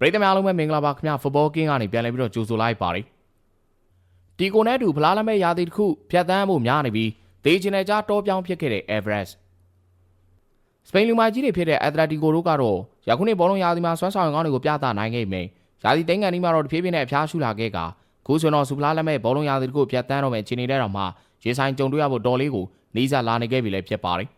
ပရိသတ်များအားလုံးပဲမင်္ဂလာပါခင်ဗျာဖုတ်ဘောကင်းကနေပြန်လည်ပြီးတော့ကြိုဆိုလိုက်ပါတယ်တီကိုနဲ့အတူဖလားလက်မဲ့ရာသီတစ်ခုဖြတ်သန်းမှုများနေပြီးဒေချင်တဲ့ကြားတောပြောင်းဖြစ်ခဲ့တဲ့ Everest စပိန်လူမိုက်ကြီးတွေဖြစ်တဲ့ Atletico တို့ကတော့ယခုနှစ်ဘောလုံးရာသီမှာဆွမ်းဆောင်ရည်ကောင်းတွေကိုပြသနိုင်ခဲ့မယ်ရာသီသိန်းကန်ဒီမှာတော့တဖြည်းဖြည်းနဲ့အဖျားရှူလာခဲ့ကခုဆိုတော့စူဖလားလက်မဲ့ဘောလုံးရာသီတစ်ခုဖြတ်သန်းတော့မယ်ခြေနေတဲ့တော့မှရေဆိုင်ကြုံတွေ့ရဖို့တော်လေးကိုနီးစပ်လာနေခဲ့ပြီလည်းဖြစ်ပါတယ်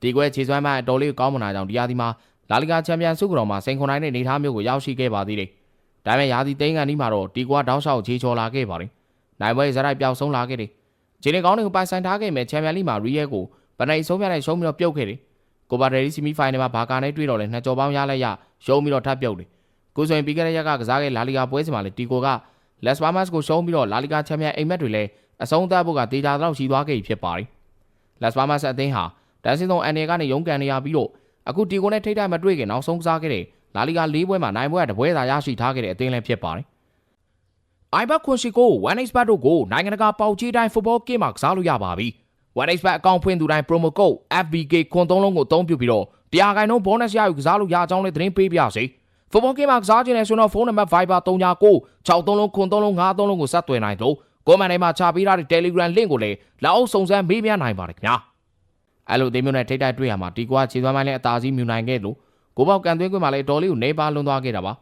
ဒီကွဲခြေစွမ်းမှအတော်လေးကောင်းမွန်တာကြောင့်ဒီရာသီမှာ လာလီဂါချန်ပီယံဆုကတော်မှာစိန်ခွန်နိုင်တဲ့နေသားမျိုးကိုရောက်ရှိခဲ့ပါသေးတယ်။ဒါပေမဲ့ရာသီသိန်းကန်ဒီမှာတော့တီကွာတောင်းလျှောက်ချေချော်လာခဲ့ပါတယ်။နိုင်ပွဲဇရိုက်ပျောက်ဆုံးလာခဲ့တယ်။ဂျင်းနေကောင်းတွေကိုပိုင်ဆိုင်ထားခဲ့မဲ့ချန်ပီယံလိမှာရီယက်ကိုပနေဆုံးပြတဲ့ရှုံးပြီးတော့ပြုတ်ခဲ့တယ်။ကိုပါဒယ်ရီဆီမီဖိုင်နယ်မှာဘာကာနဲ့တွေ့တော့လဲနှစ်ကြော်ပေါင်းရလိုက်ရရှုံးပြီးတော့ထပ်ပြုတ်တယ်။ကိုဆိုရင်ပြီးခဲ့တဲ့ရက်ကကစားခဲ့လာလီဂါပွဲစဉ်မှာလည်းတီကိုကလက်စပါမတ်ကိုရှုံးပြီးတော့လာလီဂါချန်ပီယံအိမ်မက်တွေလည်းအဆုံးသတ်ဖို့ကတေချာတော့ရှိသွားခဲ့ပြီဖြစ်ပါတယ်။လက်စပါမတ်အသင်းဟာတန်စင်သုံးအန်နယ်ကနေရုန်းကန်နေရပြီးတော့ အခုတီကိုနဲ့ထိတ်တိုက်မတွေ့ခင်နောက်ဆုံးကစားခဲ့တဲ့လာလီဂါ၄ပွဲမှာနိုင်ပွဲကတပွဲသာရရှိထားခဲ့တဲ့အသင်းလည်းဖြစ်ပါတယ်။ iBet ခွန်ရှိကို 1xbet တို့ကိုနိုင်ငံတကာပေါက်ကြီးတိုင်း football game မှာကစားလို့ရပါပြီ။ 1xbet အကောင့်ဖွင့်သူတိုင်း promo code FBK ခွန်သုံးလုံးကိုအသုံးပြုပြီးတော့တရားခိုင်နှုန်း bonus ရယူကစားလို့ရအောင်လည်းသတင်းပေးပြစေ။ football game မှာကစားခြင်းနဲ့ဆိုတော့ဖုန်းနံပါတ် Viber 39 63လုံးခွန်သုံးလုံး53လုံးကိုဆက်သွယ်နိုင်လို့ကိုမန်ထဲမှာချပေးထားတဲ့ Telegram link ကိုလည်းလောက်အောင်စုံစမ်းမေးမြန်းနိုင်ပါတယ်ခင်ဗျာ။ အဲ့လိုအသေးမျိုးနဲ့ထိတ်တိုက်တွေ့ရမှာဒီကွာခြေသွမ်းပိုင်းနဲ့အသာစီးမြူနိုင်ခဲ့လို့ကိုပေါက်ကန်သွင်းခွင့်မှာလည်းတော်လေးကိုနေပါလွန်သွားခဲ့တာပါ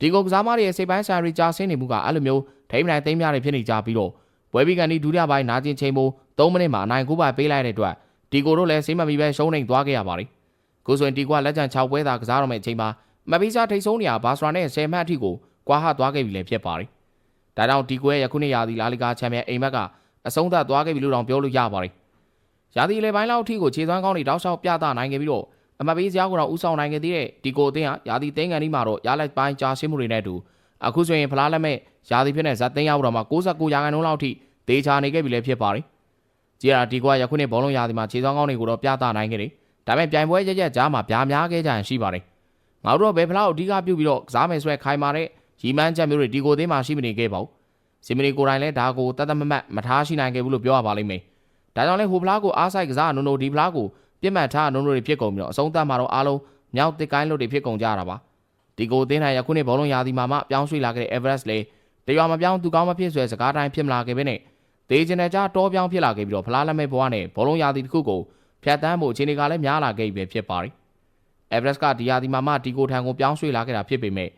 ဒီကိုကစားမတွေရဲ့စိတ်ပိုင်းဆိုင်ရာကြာဆင်းနေမှုကအဲ့လိုမျိုးထိမ့်နိုင်သိမ်းများတွေဖြစ်နေကြပြီးတော့ပွဲပြီးကန်ဒီဒုတိယပိုင်းနာကျင်ချိန်မိုး3မိနစ်မှာအနိုင်ကိုပါပေးလိုက်တဲ့အတွက်ဒီကိုတို့လည်းစိတ်မမီပဲရှုံးနေသွားခဲ့ရပါတယ်ကိုဆိုရင်ဒီကွာလက်ကျန်6ပွဲသာကစားတော့မယ့်အချိန်မှာမပီးစားထိတ်ဆုံးနေရဘာစရာနဲ့10မှတ်အထိကိုကွာဟသွားခဲ့ပြီလည်းဖြစ်ပါတယ်ဒါကြောင့်ဒီကွဲယခုနှစ်ရာသီလာလီဂါချန်ပီယံအိမ်မက်ကအဆုံးသတ်သွားခဲ့ပြီလို့တောင်ပြောလို့ရပါတယ် ရာသီလေပိုင်းလောက်အထိကိုခြေသွမ်းကောင်းတွေတောက်လျှောက်ပြသနိုင်ခဲ့ပြီးတော့အမပေးစရာကိုတော့ဥဆောင်နိုင်ခဲ့သေးတဲ့ဒီကိုအသင်းဟာရာသီသိန်းကန်ဒီမှာတော့ရလိုက်ပိုင်းကြာရှင်းမှုတွေနဲ့အတူအခုဆိုရင်ဖလားလက်မဲ့ရာသီဖြစ်တဲ့ဇက်သိန်းရောက်တော့မှ69ရာခိုင်နှုန်းလောက်ထိဒေချာနေခဲ့ပြီလည်းဖြစ်ပါတယ်။ကြည်ရာဒီကွာယခုနှစ်ဘောလုံးရာသီမှာခြေသွမ်းကောင်းတွေကိုတော့ပြသနိုင်ခဲ့တယ်။ဒါပေမဲ့ပြိုင်ပွဲရရက်ကြားမှာပြားများခဲ့ကြရင်ရှိပါတယ်။ငါတို့တော့ဘယ်ဖလားကိုအဓိကပြုပြီးတော့ကစားမယ်ဆိုရဲခိုင်မာတဲ့ရီမန်းချက်မျိုးတွေဒီကိုအသင်းမှာရှိမနေခဲ့ပါဘူး။စီမနီကိုတိုင်းလည်းဒါကိုတတ်တမမတ်မထားရှိနိုင်ခဲ့ဘူးလို့ပြောရပါလိမ့်မယ်။ ဒါကြောင့်လဲဟိုဖလားကိုအားဆိုင်ကစားနုံနုံဒီဖလားကိုပြစ်မှတ်ထားနုံနုံတွေဖြစ်ကုန်ပြီးတော့အဆုံးသတ်မှာတော့အားလုံးမြောက်တစ်ကိုင်းလို့တွေဖြစ်ကုန်ကြတာပါဒီကိုအသင်းနိုင်ယခုနှစ်ဘောလုံးရာသီမှာမှပြောင်းရွှေ့လာခဲ့တဲ့ Everest လေတရွာမပြောင်းသူကောင်းမဖြစ်ဆွဲစကားတိုင်းဖြစ်မလာခဲ့ပဲနဲ့ဒေဂျင်နယ်ကြားတောပြောင်းဖြစ်လာခဲ့ပြီးတော့ဖလားလက်မဲ့ဘဝနဲ့ဘောလုံးရာသီတစ်ခုကိုဖြတ်တန်းဖို့အခြေအနေကလည်းများလာခဲ့ပြီဖြစ်ပါတယ် Everest ကဒီရာသီမှာမှဒီကိုထံကိုပြောင်းရွှေ့လာခဲ့တာဖြစ်ပေမဲ့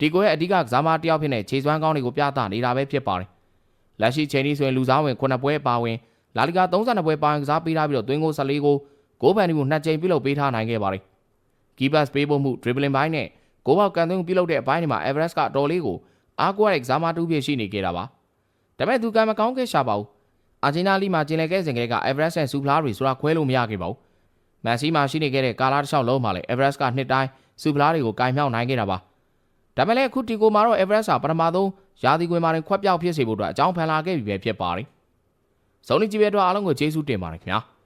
ဒီကိုရဲ့အဓိကကစားမတယောက်ဖြစ်တဲ့ခြေစွမ်းကောင်းတွေကိုပြသနေတာပဲဖြစ်ပါတယ်လက်ရှိချိန်ဒီဆိုရင်လူစားဝင်9ပွဲပါဝင် လာလီဂါ32ပွဲပါဝင်ကစားပေးထားပြီးတော့သွင်းကို14ကိုဂိုးပန်ဒီကိုနှစ်ကြိမ်ပြုလုပ်ပေးထားနိုင်ခဲ့ပါတယ်ကီးဘတ်ပေးဖို့မှု dribbling ဘိုင်းနဲ့ဂိုးပေါက်ကန်သွင်းပြုလုပ်တဲ့အပိုင်းတွေမှာ Everest ကအတော်လေးကိုအားကိုးရတဲ့ကစားမတူဖြစ်ရှိနေခဲ့တာပါဒါပေမဲ့သူကံမကောင်းခဲ့ရှာပါဘူးအာဂျင်နာလီမှာကျင်လည်ခဲ့စဉ်ကလေးက Everest နဲ့စူဖလားတွေဆိုတာခွဲလို့မရခဲ့ပါဘူးမန်စီမှာရှိနေခဲ့တဲ့ကာလာတစ်လျှောက်လုံးမှာလည်း Everest ကနှစ်တိုင်းစူဖလားတွေကိုကင်မြောက်နိုင်ခဲ့တာပါဒါပေမဲ့လည်းအခုတီကိုမှာတော့ Everest ကပထမဆုံးရာသီကွင်းမှာခွက်ပြောက်ဖြစ်စေဖို့အတွက်အကြောင်းဖန်လာခဲ့ပြီပဲဖြစ်ပါတယ်။ ဇုံနီကြီးပဲတော့အားလုံးကိုကျေးဇူးတင်ပါတယ်ခင်ဗျာ။